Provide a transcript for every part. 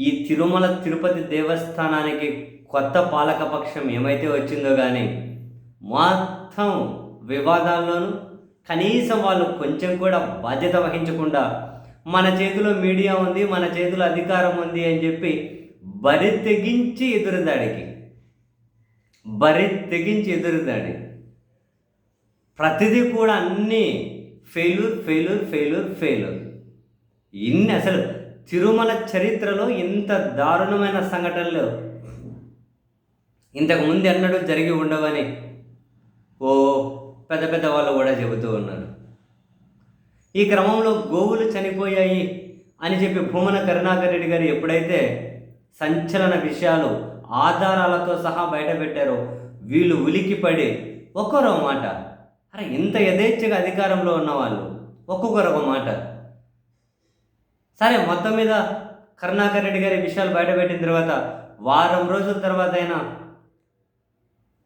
ఈ తిరుమల తిరుపతి దేవస్థానానికి కొత్త పాలకపక్షం ఏమైతే వచ్చిందో కానీ మొత్తం వివాదాల్లోనూ కనీసం వాళ్ళు కొంచెం కూడా బాధ్యత వహించకుండా మన చేతిలో మీడియా ఉంది మన చేతిలో అధికారం ఉంది అని చెప్పి బరి తెగించి ఎదురుదాడికి. బరి తెగించి ఎదురుదాడి. ప్రతిదీ కూడా అన్నీ ఫెయిల్యూర్ ఫెయిల్యూర్ ఫెయిల్యూర్ ఫెయిల్యూర్. ఇన్ని అసలు తిరుమల చరిత్రలో ఇంత దారుణమైన సంఘటనలు ఇంతకు ముందు ఎన్నడూ జరిగి ఉండవని ఓ పెద్ద పెద్ద వాళ్ళు కూడా చెబుతూ ఉన్నారు. ఈ క్రమంలో గోవులు చనిపోయాయి అని చెప్పి భూమన కరుణాకర్ రెడ్డి గారు ఎప్పుడైతే సంచలన విషయాలు ఆధారాలతో సహా బయటపెట్టారో వీళ్ళు ఉలికిపడి ఒక్కరో మాట. అరే ఇంత యథేచ్ఛగా అధికారంలో ఉన్నవాళ్ళు ఒక్కొక్కరొక మాట. సరే మొత్తం మీద కరుణాకర్ రెడ్డి గారి విషయాలు బయటపెట్టిన తర్వాత వారం రోజుల తర్వాత అయినా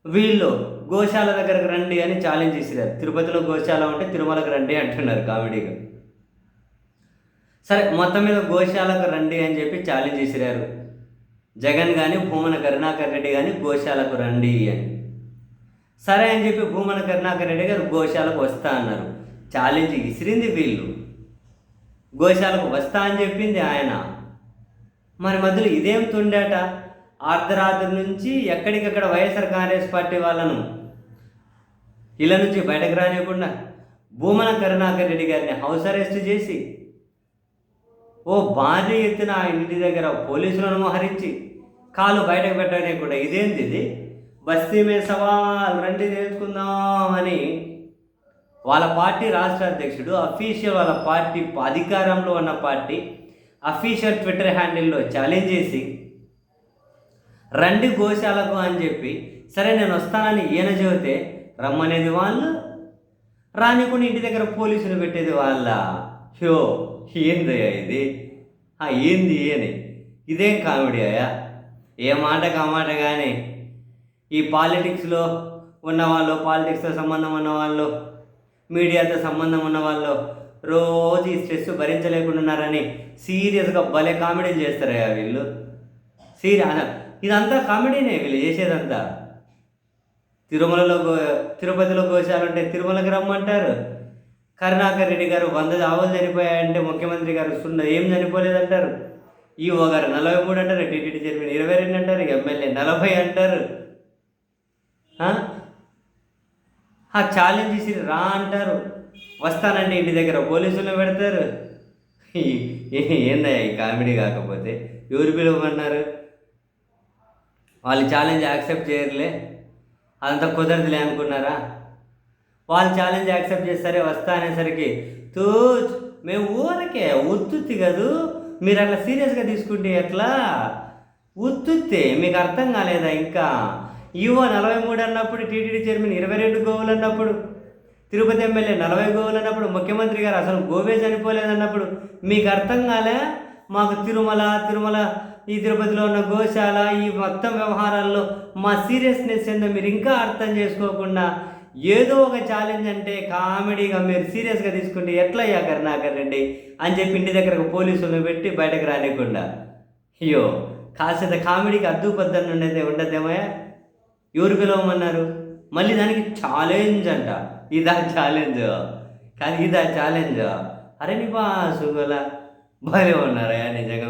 వీళ్ళు గోశాల దగ్గరకు రండి అని ఛాలెంజ్ చేసిరారు. తిరుపతిలో గోశాల ఉంటే తిరుమలకు రండి అంటున్నారు కామెడీగా సరే మొత్తం మీద గోశాలకు రండి అని చెప్పి ఛాలెంజ్ చేసిరారు. జగన్ కానీ భూమన కరుణాకర్ రెడ్డి కానీ గోశాలకు రండి అని. సరే అని చెప్పి భూమన కరుణాకర్ రెడ్డి గారు గోశాలకు వస్తా అన్నారు. ఛాలెంజ్ విసిరింది వీళ్ళు. గోశాలకు వస్తా అని చెప్పింది ఆయన. మరి మధ్యలో ఇదేం తుండేట? అర్ధరాత్రి నుంచి ఎక్కడికక్కడ వైఎస్ఆర్ కాంగ్రెస్ పార్టీ వాళ్ళను ఇళ్ళ నుంచి బయటకు రానివ్వకుండా భూమన కరుణాకర్ రెడ్డి గారిని హౌస్ అరెస్ట్ చేసి ఓ భారీ ఎత్తున ఆ ఇంటి దగ్గర పోలీసులను మోహరించి కాలు బయటకు పెట్టనీయకుండా ఇదేంది ఇది? బస్తీ మీద సవాల్ రండి తెలుసుకుందామని వాళ్ళ పార్టీ రాష్ట్ర అధ్యక్షుడు అఫీషియల్ వాళ్ళ పార్టీ అధికారంలో ఉన్న పార్టీ అఫీషియల్ ట్విట్టర్ హ్యాండిల్లో ఛాలెంజ్ చేసి రండి గోశాలకు అని చెప్పి సరే నేను వస్తానని ఈయన చెబితే రమ్మనేది వాళ్ళు రానికుండా ఇంటి దగ్గర పోలీసులు పెట్టేది వాళ్ళ. హ్యో ఏందయ్యా ఇది? ఏంది అని ఇదేం కామెడీ అయ్యా? ఏ మాటకు ఆ మాట కానీ ఈ పాలిటిక్స్లో ఉన్నవాళ్ళు పాలిటిక్స్తో సంబంధం ఉన్నవాళ్ళు మీడియాతో సంబంధం ఉన్న వాళ్ళు రోజు ఈ స్ట్రెస్ భరించలేకుండా సీరియస్గా భలే కామెడీలు చేస్తారయ్యా వీళ్ళు. సీరియస్ ఇదంతా కామెడీనే వీళ్ళు చేసేదంతా. తిరుమలలో తిరుపతిలో గోశాలు అంటే తిరుమలకి రమ్మంటారు. కరుణాకర్ రెడ్డి గారు వంద ఆవులు చనిపోయాయంటే ముఖ్యమంత్రి గారు సున్న ఏం చనిపోలేదంటారు. ఈఓ గారు నలభై మూడు అంటారు టీటీడీ చైర్మన్ ఇరవై రెండు అంటారు ఎమ్మెల్యే నలభై అంటారు. ఆ? ఛాలెంజ్ చేసి రా అంటారు. వస్తానంటే ఇంటి దగ్గర పోలీసులు పెడతారు. ఏందయ్యా ఈ కామెడీ కాకపోతే? ఎవరు పిలవమన్నారు? వాళ్ళు ఛాలెంజ్ యాక్సెప్ట్ చేయరులే. అదంతా కుదరదులే అనుకున్నారా? వాళ్ళు ఛాలెంజ్ యాక్సెప్ట్ చేస్తారే వస్తా అనేసరికి తూ మేము ఊరకే ఉత్తుత్తి కదూ? మీరు అట్లా సీరియస్గా తీసుకుంటే ఎట్లా? ఉత్తుత్తి మీకు అర్థం కాలేదా ఇంకా? ఈవో నలభై మూడు అన్నప్పుడు టీటీడీ చైర్మన్ ఇరవై రెండు గోవులు అన్నప్పుడు తిరుపతి ఎమ్మెల్యే నలభై గోవులు అన్నప్పుడు ముఖ్యమంత్రి గారు అసలు గోవే చనిపోలేదన్నప్పుడు మీకు అర్థం కాలే? మాకు తిరుమల తిరుమల ఈ తిరుపతిలో ఉన్న గోశాల ఈ మొత్తం వ్యవహారాల్లో మా సీరియస్నెస్ ఏందో మీరు ఇంకా అర్థం చేసుకోకుండా ఏదో ఒక ఛాలెంజ్ అంటే కామెడీగా మీరు సీరియస్గా తీసుకుంటే ఎట్లా అయ్యా కరుణాకర్ రెడ్డి అని చెప్పి ఇంటి దగ్గరకు పోలీసులను పెట్టి బయటకు రానికుండా? అయ్యో కాసేత కామెడీకి అద్దు పద్దను ఉండదేమయ్యా ఎవరు పిలవమన్నారు? మళ్ళీ దానికి ఛాలెంజ్ అంట. ఇదా ఛాలెంజ్ కానీ ఇదా ఛాలెంజ్ అరే నీ బా సుగల భలే ఉన్నారయ్యా నిజంగా